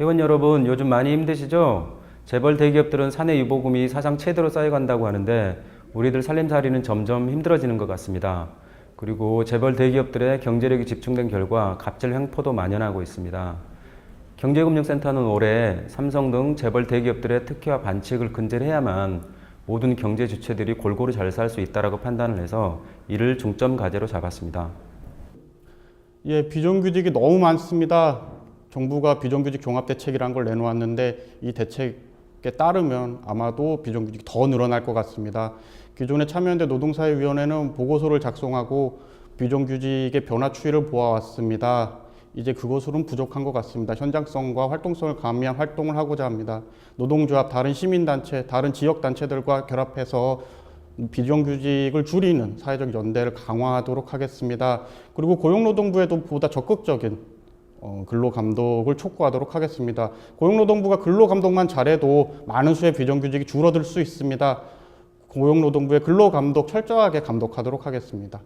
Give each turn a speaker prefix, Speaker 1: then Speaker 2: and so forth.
Speaker 1: 회원 여러분 요즘 많이 힘드시죠? 재벌 대기업들은 사내 유보금이 사상 최대로 쌓여간다고 하는데 우리들 살림살이는 점점 힘들어지는 것 같습니다. 그리고 재벌 대기업들의 경제력이 집중된 결과 갑질 횡포도 만연하고 있습니다. 경제금융센터는 올해 삼성 등 재벌 대기업들의 특혜와 반칙을 근절해야만 모든 경제 주체들이 골고루 잘 살 수 있다라고 판단을 해서 이를 중점 과제로 잡았습니다.
Speaker 2: 예, 비정규직이 너무 많습니다. 정부가 비정규직 종합 대책이라는 걸 내놓았는데 이 대책에 따르면 아마도 비정규직이 더 늘어날 것 같습니다. 기존의 참여연대 노동사회위원회는 보고서를 작성하고 비정규직의 변화 추이를 보아왔습니다. 이제 그것으로는 부족한 것 같습니다. 현장성과 활동성을 가미한 활동을 하고자 합니다. 노동조합, 다른 시민단체, 다른 지역단체들과 결합해서 비정규직을 줄이는 사회적 연대를 강화하도록 하겠습니다. 그리고 고용노동부에도 보다 적극적인 어, 근로감독을 촉구하도록 하겠습니다. 고용노동부가 근로감독만 잘해도 많은 수의 비정규직이 줄어들 수 있습니다. 고용노동부의 근로감독 철저하게 감독하도록 하겠습니다.